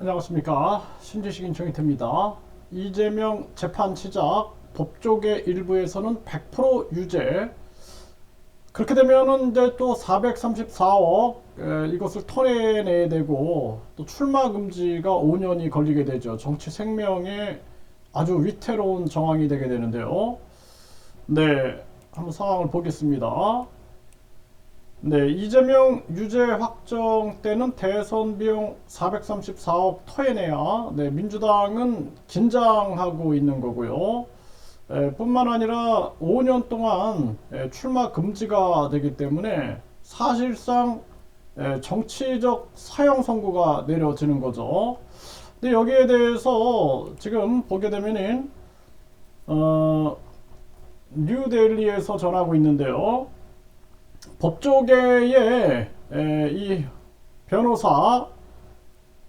안녕하십니까 신지식인 정희태입니다. 이재명 재판 시작 법조계 일부에서는 100% 유죄 그렇게 되면은 이제 또 434억 에, 이것을 토해내야 되고 또 출마 금지가 5년이 걸리게 되죠. 정치 생명에 아주 위태로운 정황이 되게 되는데요. 네, 한번 상황을 보겠습니다. 네, 이재명 유죄 확정 때는 대선 비용 434억 토해내야 네, 민주당은 긴장하고 있는 거고요. 에, 뿐만 아니라 5년 동안 에, 출마 금지가 되기 때문에 사실상 에, 정치적 사형 선고가 내려지는 거죠. 근데 여기에 대해서 지금 보게 되면은 어, 뉴델리에서 전하고 있는데요. 법조계의 에, 이 변호사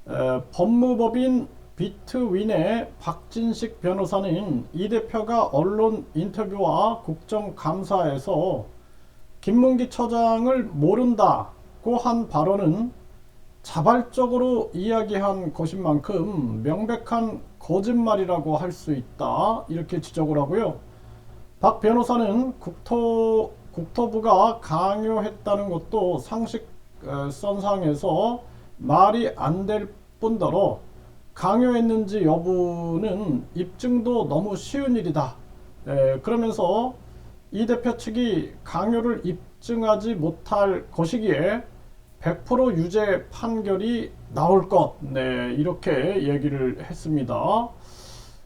에, 법무법인 비트윈의 박진식 변호사는 이 대표가 언론 인터뷰와 국정감사에서 김문기 처장을 모른다고 한 발언은 자발적으로 이야기한 것인 만큼 명백한 거짓말이라고 할 수 있다 이렇게 지적을 하고요. 박 변호사는 국토 국토부가 강요했다는 것도 상식선상에서 말이 안 될 뿐더러 강요했는지 여부는 입증도 너무 쉬운 일이다. 에, 그러면서 이 대표 측이 강요를 입증하지 못할 것이기에 100% 유죄 판결이 나올 것. 네, 이렇게 얘기를 했습니다.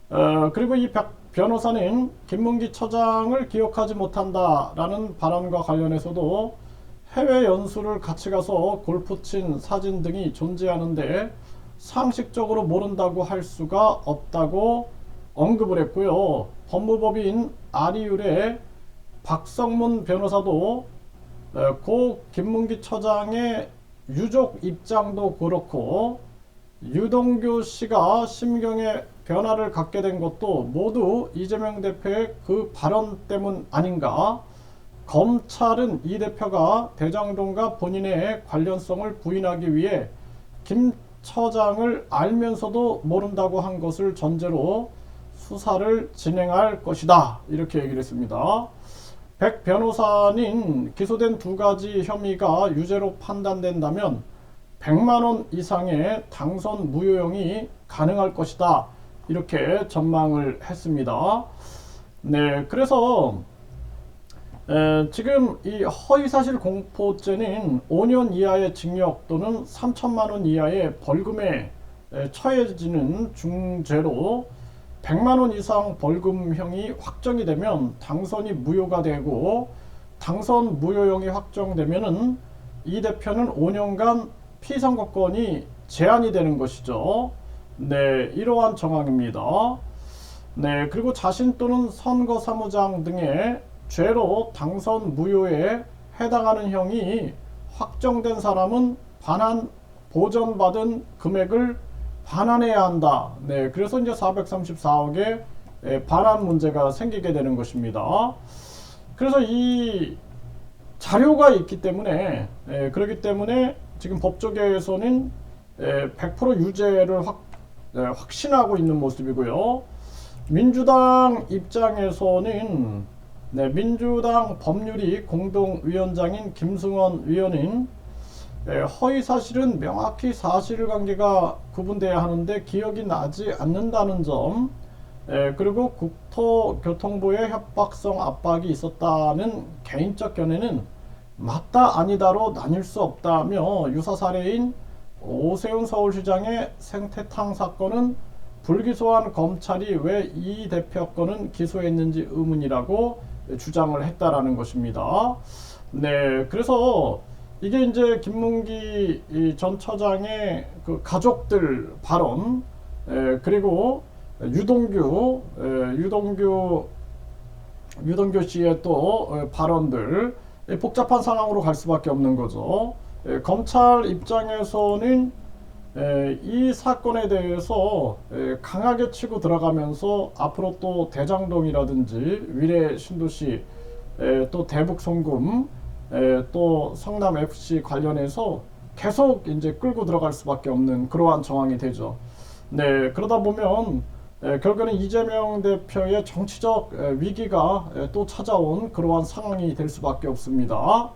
어, 그리고 이박 변호사는 김문기 처장을 기억하지 못한다라는 발언과 관련해서도 해외 연수를 같이 가서 골프 친 사진 등이 존재하는데 상식적으로 모른다고 할 수가 없다고 언급을 했고요. 법무법인 아리율의 박성문 변호사도 어, 고 김문기 처장의 유족 입장도 그렇고 유동규 씨가 심경에 변화를 갖게 된 것도 모두 이재명 대표의 그 발언 때문 아닌가? 검찰은 이 대표가 대장동과 본인의 관련성을 부인하기 위해 김 처장을 알면서도 모른다고 한 것을 전제로 수사를 진행할 것이다. 이렇게 얘기를 했습니다. 백 변호사는 기소된 두 가지 혐의가 유죄로 판단된다면 100만 원 이상의 당선 무효형이 가능할 것이다. 이렇게 전망을 했습니다. 네, 그래서 에, 지금 이 허위사실 공포죄는 5년 이하의 징역 또는 3천만 원 이하의 벌금에 에, 처해지는 중죄로 100만 원 이상 벌금형이 확정이 되면 당선이 무효가 되고 당선 무효형이 확정되면은 이 대표는 5년간 피선거권이 제한이 되는 것이죠. 네, 이러한 정황입니다. 네, 그리고 자신 또는 선거 사무장 등의 죄로 당선 무효에 해당하는 형이 확정된 사람은 반환 보전받은 금액을 반환해야 한다. 네, 그래서 이제 434억의 반환 문제가 생기게 되는 것입니다. 그래서 이 자료가 있기 때문에 에, 그렇기 때문에 지금 법조계에서는 에, 100% 유죄를 확, 에, 확신하고 있는 모습이고요. 민주당 입장에서는 네, 민주당 법률위 공동위원장인 김승원 위원은 에, 허위 사실은 명확히 사실관계가 구분돼야 하는데 기억이 나지 않는다는 점, 에, 그리고 국토교통부의 협박성 압박이 있었다는 개인적 견해는 맞다 아니다로 나뉠 수 없다며 유사 사례인 오세훈 서울시장의 생태탕 사건은 불기소한 검찰이 왜 이 대표 건은 기소했는지 의문이라고 주장을 했다라는 것입니다. 네, 그래서 이게 이제 김문기 전 처장의 그 가족들 발언, 에, 그리고 유동규, 에, 유동규, 유동규 씨의 또 어, 발언들 복잡한 상황으로 갈 수밖에 없는 거죠. 에, 검찰 입장에서는 에, 이 사건에 대해서 에, 강하게 치고 들어가면서 앞으로 또 대장동이라든지 위례 신도시 에, 또 대북 송금 에, 또 성남 FC 관련해서 계속 이제 끌고 들어갈 수밖에 없는 그러한 정황이 되죠. 네, 그러다 보면 에, 결국에는 이재명 대표의 정치적 에, 위기가 에, 또 찾아온 그러한 상황이 될 수밖에 없습니다.